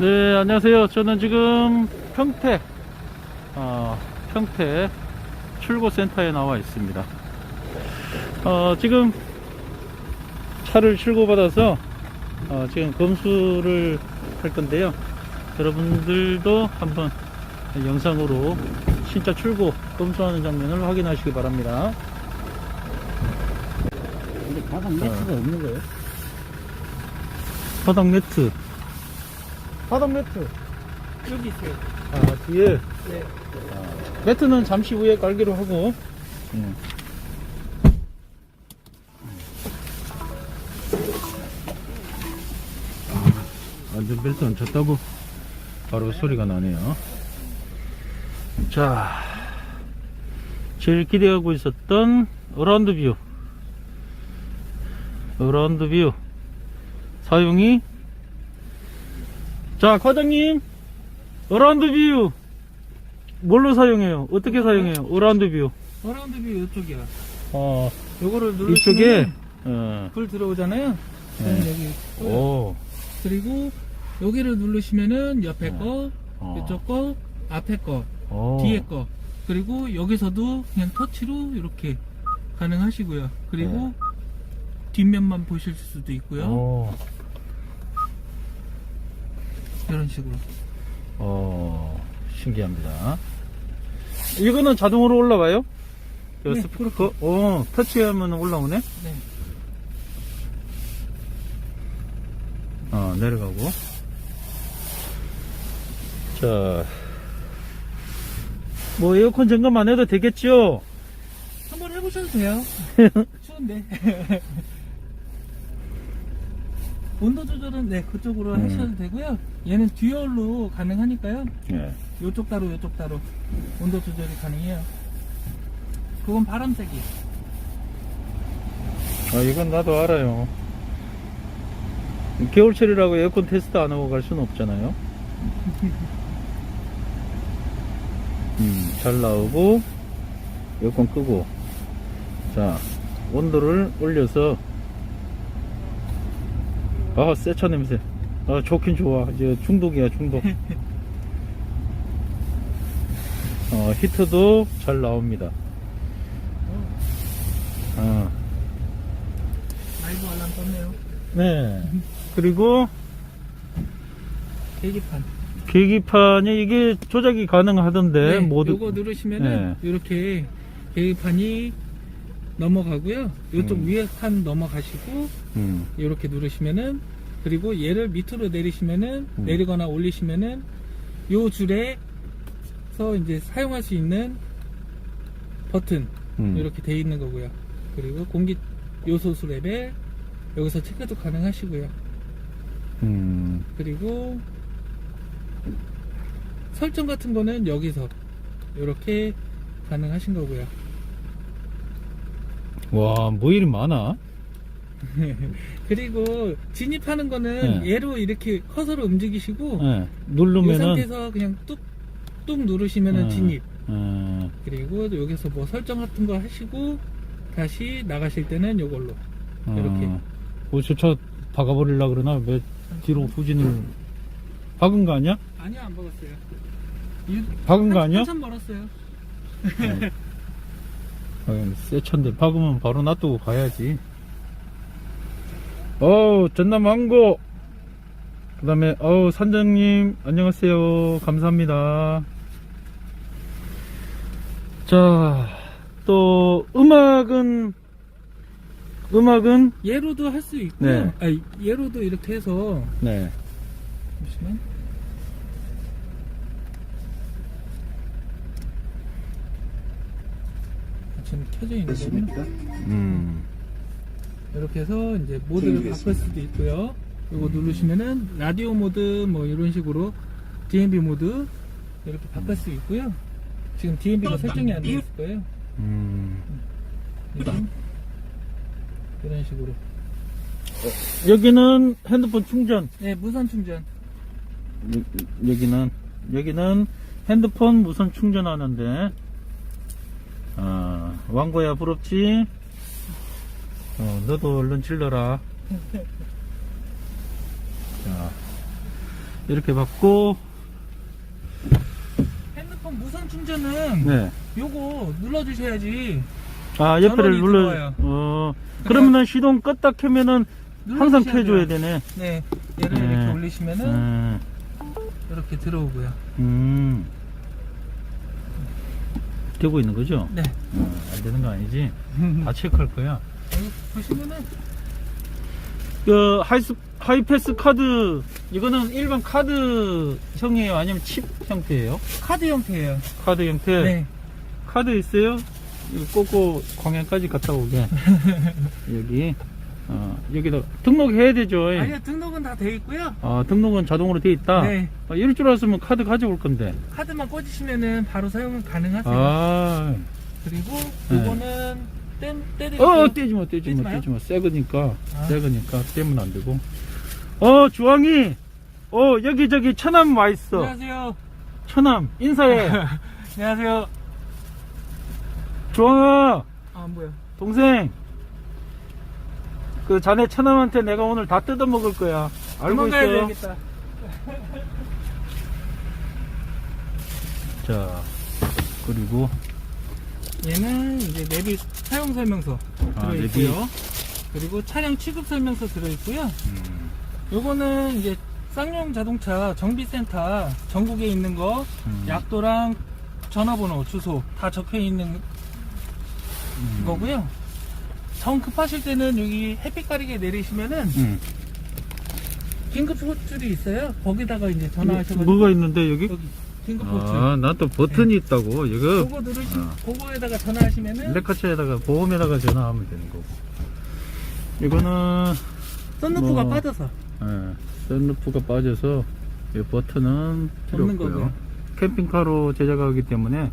네, 안녕하세요. 저는 지금 평택, 어, 평택 출고센터에 나와 있습니다. 어, 지금 차를 출고받아서 어, 지금 검수를 할 건데요. 여러분들도 한번 영상으로 진짜 출고 검수하는 장면을 확인하시기 바랍니다. 근데 바닥 매트가 없는 거예요? 바닥 매트. 바닥 매트. 여기 있어요. 아, 뒤에. 네. 매트는 잠시 후에 깔기로 하고. 예. 안전벨트 안 쳤다고? 바로 소리가 나네요. 자 제일 기대하고 있었던 어라운드 뷰. 어라운드 뷰. 사용이 자 과장님 어라운드 뷰 뭘로 사용해요? 어떻게 사용해요? 어라운드 뷰. 어라운드 뷰 이쪽이야. 어, 요거를 이쪽에, 누르시면 어, 불 들어오잖아요. 네. 여기 있고요. 오, 그리고 여기를 누르시면은 옆에 네. 거, 어. 이쪽 거, 앞에 거, 오. 뒤에 거. 그리고 여기서도 그냥 터치로 이렇게 가능하시고요. 그리고 네. 뒷면만 보실 수도 있고요. 오, 이런 식으로. 어, 신기합니다. 이거는 자동으로 올라와요? 저 네, 스피커, 어, 터치하면 올라오네? 네. 어, 내려가고. 자, 뭐 에어컨 점검 안 해도 되겠죠? 한번 해보셔도 돼요. 추운데. 온도 조절은 네 그쪽으로 음. 하셔도 되고요. 얘는 듀얼로 가능하니까요. 예. 요쪽 따로 요쪽 따로 온도 조절이 가능해요. 그건 바람색이. 아, 이건 나도 알아요. 겨울철이라고 에어컨 테스트 안 하고 갈 수는 없잖아요. 음, 잘 나오고, 에어컨 끄고. 자, 온도를 올려서, 아, 세차 냄새. 아, 좋긴 좋아. 이제 중독이야, 중독. 어, 히트도 잘 나옵니다. 어. 라이브 알람 떴네요. 네. 그리고 계기판. 계기판이 이게 조작이 가능하던데 네, 모두 요거 누르시면은 이렇게 계기판이 넘어가고요. 요쪽 음. 위에 판 넘어가시고 음, 이렇게 누르시면은 그리고 얘를 밑으로 내리시면은 음. 내리거나 올리시면은 요 줄에서 이제 사용할 수 있는 버튼 음. 이렇게 돼 있는 거고요. 그리고 공기 요소수 레벨 여기서 체크도 가능하시고요. 음, 그리고 설정 같은 거는 여기서 이렇게 가능하신 거고요. 와, 뭐 이리 많아? 그리고 진입하는 거는 네. 얘로 이렇게 커서로 움직이시고 네, 이 누르면은 상태에서 그냥 뚝뚝 누르시면은 음. 진입. 음, 그리고 여기서 뭐 설정 같은 거 하시고 다시 나가실 때는 요걸로. 이렇게. 어, 뭐 저차 박아버리려 그러나 왜 뒤로 후진을 박은 거 아니야? 아니요 안 먹었어요. 이- 박은 거 한- 아니야? 한참 멀었어요. 어, 새 차인데 박으면 바로 놔두고 가야지. 어우, 전남 왕고. 그 다음에, 어우, 산장님, 안녕하세요. 감사합니다. 자, 또, 음악은, 음악은, 얘로도 할 수 있고요. 네. 아니, 얘로도 이렇게 해서 네. 잠시만. 지금 켜져 있는 거구나. 음, 이렇게 해서 이제 모드를 바꿀 수도 있고요. 이거 누르시면은 라디오 모드 뭐 이런 식으로 DMB 모드 이렇게 바꿀 수 있고요. 지금 DMB가 설정이 안 되어 있을 거예요. 음. 이런, 이런 식으로. 여기는 핸드폰 충전. 네, 무선 충전. 여, 여기는, 여기는 핸드폰 무선 충전하는데, 아, 왕고야 부럽지? 어, 너도 얼른 질러라. 자, 이렇게 받고, 핸드폰 무선 충전은 네. 요거 눌러주셔야지. 아, 옆에를 전원이 눌러, 들어와요. 어, 그러면은 시동 껐다 켜면은 항상 눌러주셔야 켜줘야 돼요. 되네. 네. 얘를 네. 이렇게 올리시면은 음, 이렇게 들어오고요. 음. 되고 있는 거죠? 네. 어, 안 되는 거 아니지? 다 체크할 거야. 여기 보시면은 그, 하이스, 하이패스 카드, 이거는 일반 카드 형이에요? 아니면 칩 형태예요? 카드 형태예요. 카드 형태? 네. 카드 있어요? 이거 꽂고 광양까지 갔다 오게. 여기. 어, 여기다 등록해야 되죠. 아니요 등록은 다 돼 있고요. 아, 등록은 자동으로 돼 있다? 네. 아, 이럴 줄 알았으면 카드 가져올 건데. 카드만 꽂으시면은 바로 사용은 가능하세요. 아, 그리고 네. 요거는 떼 떼드릴게요. 어, 떼지 마, 떼지 마? 떼지 마. 새 거니까, 아. 새 거니까 떼면 안 되고. 어, 주황이, 어, 여기 저기 처남 와 있어. 안녕하세요. 처남, 인사해. 안녕하세요. 주황아, 아 뭐야? 동생. 그 자네 처남한테 내가 오늘 다 뜯어 먹을 거야. 알고 도망가야 있어. 되겠다. 자, 그리고, 얘는 이제 내비 사용 설명서 아, 들어 내비. 있고요. 그리고 차량 취급 설명서 들어 있고요. 음, 요거는 이제 쌍용 자동차 정비센터 전국에 있는 거 음, 약도랑 전화번호, 주소 다 적혀 있는 음, 거고요. 정 급하실 때는 여기 햇빛 가리개 내리시면은 음. 긴급 호출이 있어요. 거기다가 이제 전화하셔가지고 뭐가 있는데, 여기? 여기 긴급 호출. 아, 나또 버튼이 있다고. 이거, 그거 누르시 아. 그거에다가 전화하시면은 레카차에다가 보험에다가 전화하면 되는 거고. 이거는 썬루프가 뭐, 빠져서 예, 썬루프가 빠져서 이 버튼은 필요 없는 없고요. 거고요. 캠핑카로 제작하기 때문에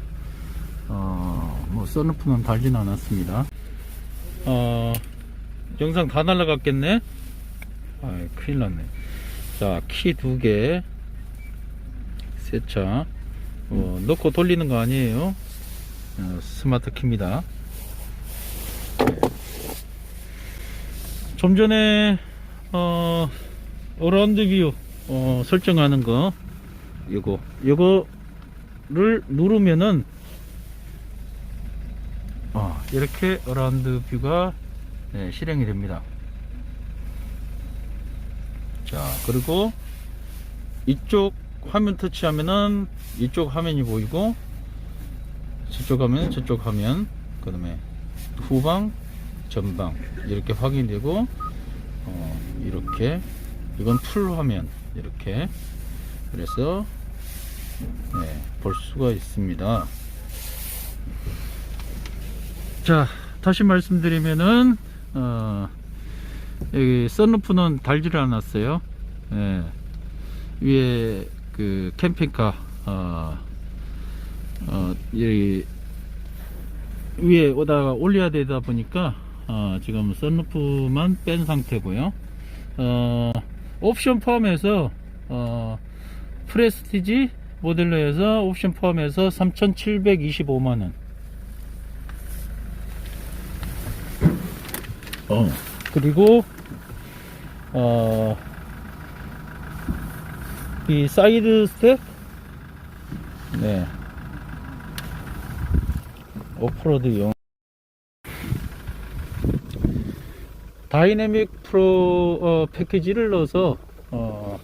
어, 뭐 썬루프는 달진 않았습니다. 어, 영상 다 날라갔겠네. 아, 큰일 났네. 자, 키 두 개, 세차. 어, 넣고 돌리는 거 아니에요. 어, 스마트 키입니다. 좀 전에 어 어라운드 뷰 어, 설정하는 거 요거 요거를 누르면은 어, 이렇게 어라운드 뷰가 네, 실행이 됩니다. 자 그리고 이쪽 화면 터치하면은 이쪽 화면이 보이고 저쪽 화면 저쪽 화면 그 다음에 후방 전방 이렇게 확인되고 어, 이렇게 이건 풀 화면 이렇게. 그래서 네, 볼 수가 있습니다 자 다시 말씀드리면은 어, 여기 썬루프는 달지를 않았어요. 예, 위에 그 캠핑카 어, 어, 위에 오다가 올려야 되다 보니까 어, 지금 썬루프만 뺀 상태고요. 어, 옵션 포함해서 어, 프레스티지 모델로 해서 옵션 포함해서 3,725만원 어, 그리고 어, 이 사이드 스텝 네 오프로드용 다이내믹 프로 어, 패키지를 넣어서 어,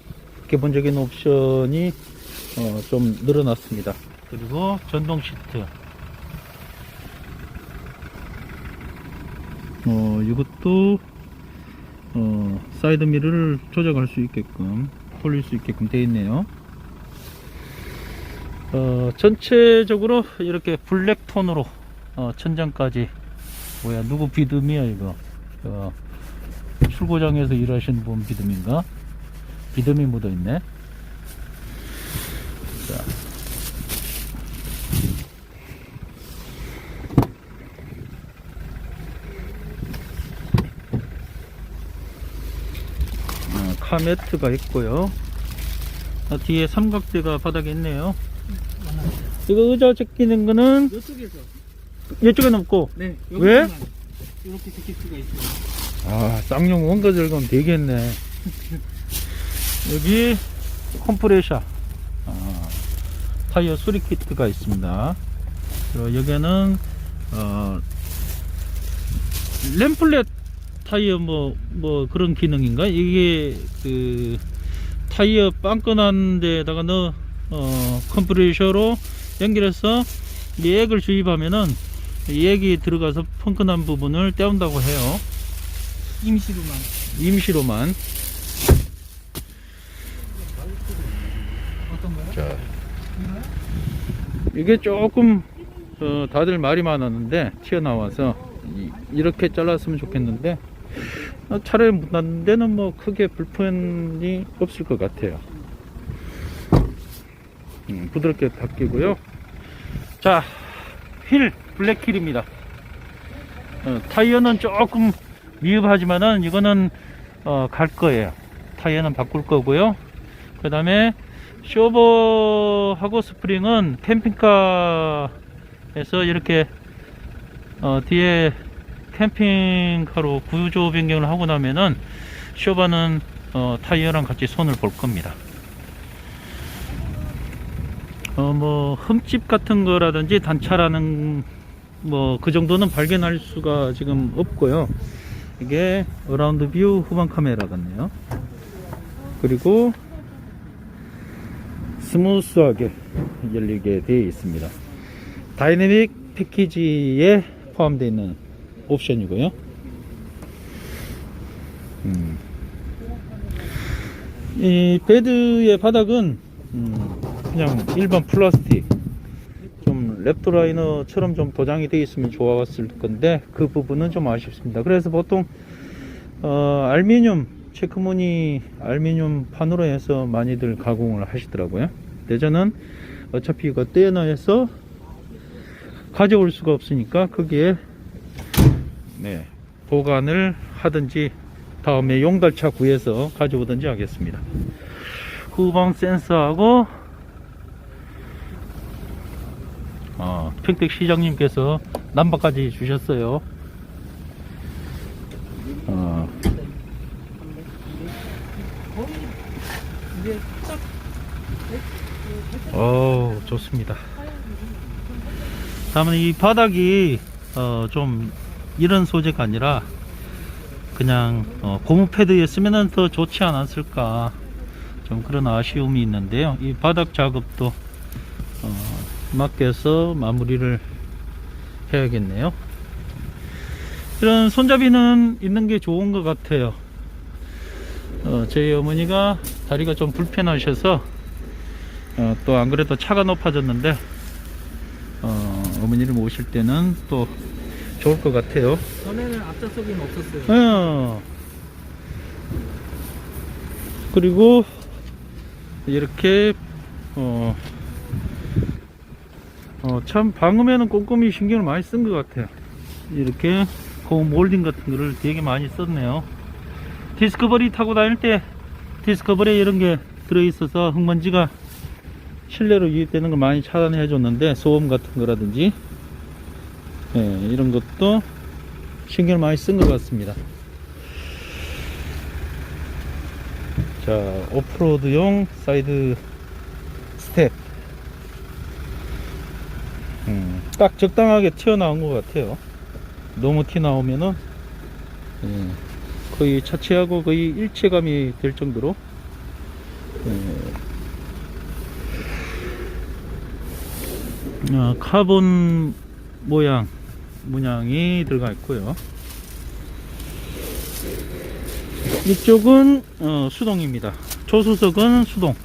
기본적인 옵션이 어, 좀 늘어났습니다. 그리고 전동 시트. 어, 이것도 어, 사이드 미러를 조작할 수 있게끔 돌릴 수 있게끔 되어 있네요. 어, 전체적으로 이렇게 블랙 톤으로 어, 천장까지 뭐야 누구 비듬이야 이거 어, 출고장에서 일하시는 분 비듬인가 비듬이 묻어 있네 자. 어, 카매트가 있고요 어, 뒤에 삼각대가 바닥에 있네요 이거 의자 제끼는 거는 이쪽에서 이쪽에는 없고 네 왜? 이렇게 제낄 수가 있어요. 아 쌍용 원가 절감 되겠네 여기 컴프레셔 아, 타이어 수리 키트가 있습니다. 그리고 여기는 어, 램플렛 타이어 뭐, 뭐 그런 기능인가? 이게 그 타이어 빵끈한 데다가 넣어 어, 컴프레셔로 연결해서 이 액을 주입하면은 이 액이 들어가서 펑크난 부분을 떼온다고 해요. 임시로만. 임시로만. 자, 이게 조금 어, 다들 말이 많았는데 튀어나와서 이- 이렇게 잘랐으면 좋겠는데 어, 차라리 묻는 데는 뭐 크게 불편이 없을 것 같아요. 음, 부드럽게 바뀌고요. 자, 휠 블랙 휠입니다. 어, 타이어는 조금 미흡하지만은 이거는 어, 갈 거예요. 타이어는 바꿀 거고요. 그 다음에 쇼버하고 스프링은 캠핑카에서 이렇게 어, 뒤에 캠핑카로 구조 변경을 하고 나면은 쇼버는 어, 타이어랑 같이 손을 볼 겁니다. 어, 뭐 흠집 같은 거라든지 단차라는 뭐 그 정도는 발견할 수가 지금 없고요. 이게 어라운드 뷰 후방 카메라 같네요. 그리고 스무스하게 열리게 되어 있습니다. 다이내믹 패키지에 포함되어 있는 옵션이고요. 음. 이 베드의 바닥은 음, 그냥 일반 플라스틱 좀 랩토라이너처럼 좀 도장이 되어 있으면 좋았을 건데 그 부분은 좀 아쉽습니다. 그래서 보통 어, 알미늄 체크무늬 알미늄 판으로 해서 많이들 가공을 하시더라고요. 대전은 어차피 이거 떼어놔서 가져올 수가 없으니까 거기에 네, 보관을 하든지 다음에 용달차 구해서 가져오든지 하겠습니다. 후방 센서하고 어, 평택 시장님께서 남바까지 주셨어요. 어, 어 좋습니다. 다음은 이 바닥이 어, 좀 이런 소재가 아니라 그냥 어, 고무 패드였으면 더 좋지 않았을까 좀 그런 아쉬움이 있는데요. 이 바닥 작업도 어, 맡겨서 마무리를 해야겠네요. 이런 손잡이는 있는 게 좋은 것 같아요. 어, 저희 어머니가 다리가 좀 불편하셔서 어, 또 안 그래도 차가 높아졌는데 어, 어머니를 모실 때는 또 좋을 것 같아요. 전에는 앞좌석에는 없었어요. 어. 그리고 이렇게 어, 어, 참 방음에는 꼼꼼히 신경을 많이 쓴 것 같아요. 이렇게 고무 몰딩 같은 거를 되게 많이 썼네요. 디스커버리 타고 다닐 때 디스커버리에 이런 게 들어있어서 흙먼지가 실내로 유입되는 걸 많이 차단해 줬는데 소음 같은 거라든지 예, 이런 것도 신경을 많이 쓴 것 같습니다. 자, 오프로드용 사이드 스텝. 음, 딱 적당하게 튀어나온 것 같아요. 너무 티 나오면은, 예, 거의 차체하고 거의 일체감이 될 정도로, 예, 어, 카본 모양, 문양이 들어가 있고요. 이쪽은 어, 수동입니다. 조수석은 수동.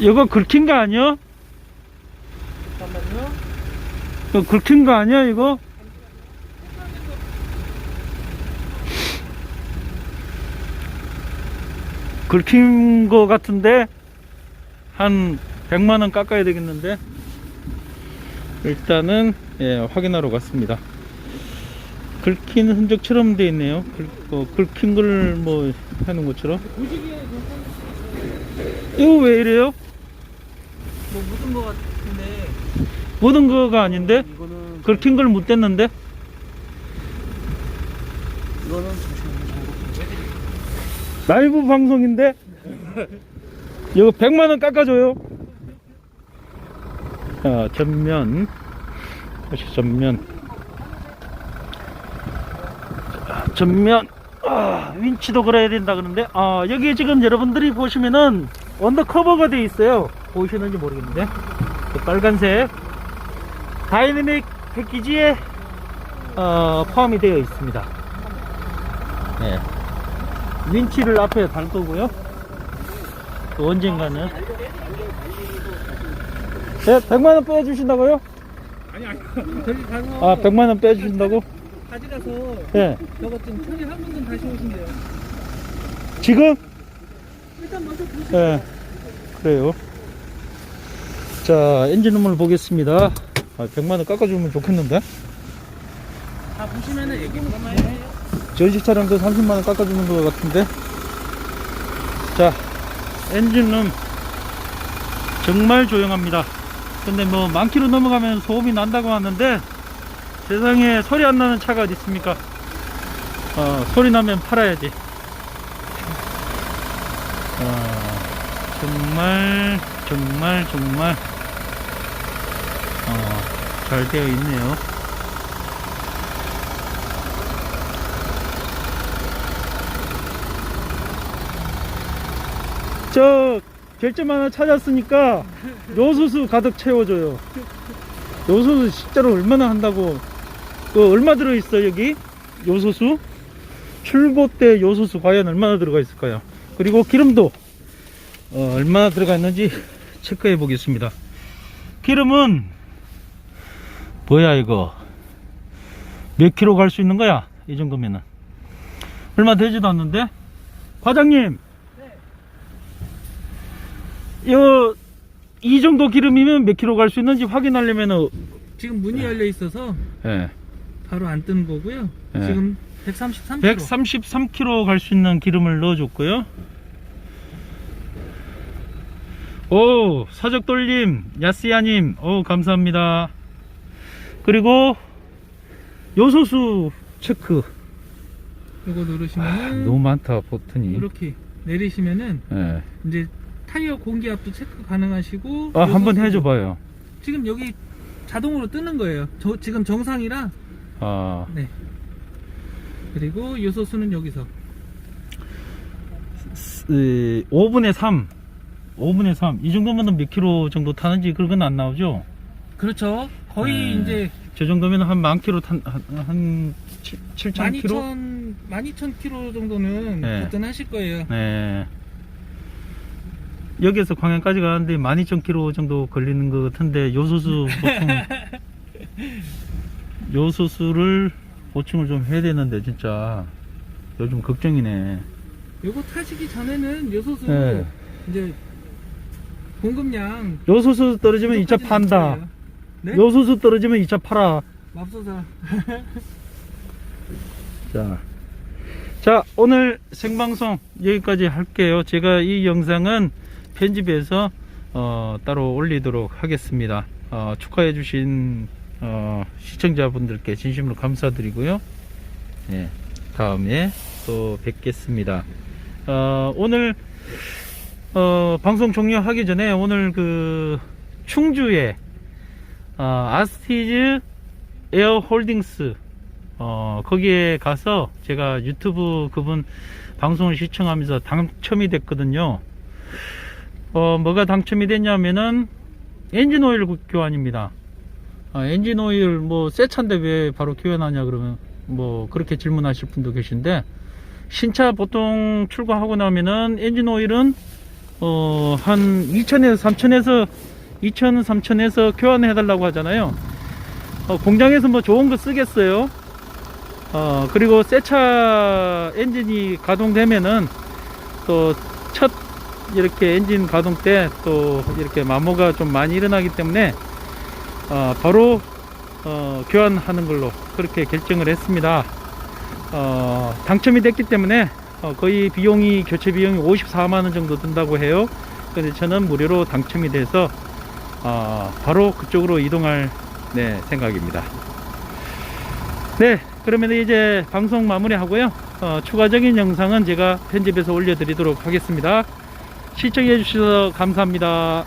이거 긁힌 거 아니야? 잠깐만요. 이거 긁힌 거 아니야 이거? 긁힌 거 같은데 한 100만 원 깎아야 되겠는데 일단은 예, 확인하러 갔습니다. 긁힌 흔적처럼 돼 있네요. 긁, 어, 긁힌 걸 뭐 하는 것처럼. 이거 왜 이래요? 뭐 묻은 거 같은데 묻은 거가 아닌데? 긁힌 걸못 뗐는데? 이거는 잠시만요. 잠깐 해드릴게요. 라이브 방송인데? 이거 100만원 깎아줘요. 자, 전면. 다시 전면. 자, 전면. 아, 윈치도 걸어야 된다 그러는데, 아, 여기 지금 여러분들이 보시면은 언더커버가 돼 있어요. 보이시는지 모르겠는데. 그 빨간색. 다이내믹 패키지에 어, 포함이 되어 있습니다. 네. 윈치를 앞에 달 거고요. 또 언젠가는. 네, 100만원 빼주신다고요? 아니 아니. 저기 가서 아, 100만원 빼주신다고? 가져가서 네. 저거 좀 처리하고 좀 다시 오신대요. 지금? 일단 먼저 보시. 네. 그래요. 자, 엔진음을 보겠습니다. 아, 100만원 깎아주면 좋겠는데? 다 보시면은 얘기 좀 해요. 전시 차량도 30만원 깎아주는 것 같은데? 자, 엔진음 정말 조용합니다. 근데 뭐만 킬로 넘어가면 소음이 난다고 하는데 세상에 소리 안 나는 차가 어디 있습니까? 어, 소리 나면 팔아야지. 어, 정말 정말 정말 어, 잘 되어 있네요. 저 결점 하나 찾았으니까 요소수 가득 채워줘요. 요소수 실제로 얼마나 한다고? 그 얼마 들어 있어 여기? 요소수? 출고 때 요소수 과연 얼마나 들어가 있을까요? 그리고 기름도 어, 얼마나 들어가 있는지 체크해 보겠습니다. 기름은 뭐야 이거? 몇 킬로 갈 수 있는 거야? 이 정도면은 얼마 되지도 않는데? 과장님 요, 이 정도 기름이면 몇 킬로 갈 수 있는지 확인하려면은, 지금 문이 열려 있어서 예, 바로 안 뜨는 거고요. 네. 지금 133km. 133킬로 갈수 있는 기름을 넣어줬고요. 오, 사적돌림, 야스야님, 오, 감사합니다. 그리고, 요소수 체크. 이거 누르시면은 너무 많다, 버튼이. 이렇게 내리시면은 예. 이제 타이어 공기압도 체크 가능하시고 아, 한번 해줘봐요. 지금 여기 자동으로 뜨는 거예요. 저 지금 정상이라 아, 네. 그리고 요소수는 여기서 5분의 3. 5분의 3. 이 정도면 몇 킬로 정도 타는지 그건 안 나오죠? 그렇죠. 거의 네. 이제 저 정도면 한 만 킬로 탄, 한, 한 7천 킬로? 12,000 12,000km 정도는 네. 도전하실 거예요. 네. 여기에서 광양까지 가는데 12,000km 정도 걸리는 것 같은데 요소수 보충 요소수를 보충을 좀 해야 되는데 진짜 요즘 걱정이네. 요거 타시기 전에는 요소수 네. 이제 공급량 요소수 떨어지면 2차 부족하진 판다. 네? 요소수 떨어지면 2차 팔아. 맙소사. 자, 자 오늘 생방송 여기까지 할게요. 제가 이 영상은 편집해서 어, 따로 올리도록 하겠습니다. 어, 축하해 주신 어, 시청자분들께 진심으로 감사드리고요. 예, 다음에 또 뵙겠습니다. 어, 오늘 어, 방송 종료하기 전에 오늘 그 충주에 어, 아스티즈 에어 홀딩스 어, 거기에 가서 제가 유튜브 그분 방송을 시청하면서 당첨이 됐거든요. 어, 뭐가 당첨이 됐냐면은 엔진 오일 교환입니다. 아, 엔진 오일 뭐 새 차인데 왜 바로 교환하냐 그러면 뭐 그렇게 질문하실 분도 계신데 신차 보통 출고하고 나면은 엔진 오일은 어, 한 2천에서 3천에서 2천 3천에서 교환해 달라고 하잖아요. 어, 공장에서 뭐 좋은 거 쓰겠어요. 어, 그리고 새 차 엔진이 가동되면은 또첫 이렇게 엔진 가동 때 또 이렇게 마모가 좀 많이 일어나기 때문에 어, 바로 어, 교환하는 걸로 그렇게 결정을 했습니다. 어, 당첨이 됐기 때문에 어, 거의 비용이 교체 비용이 54만 원 정도 든다고 해요. 근데 저는 무료로 당첨이 돼서 어, 바로 그쪽으로 이동할 네, 생각입니다. 네, 그러면 이제 방송 마무리하고요. 어, 추가적인 영상은 제가 편집해서 올려드리도록 하겠습니다. 시청해 주셔서 감사합니다.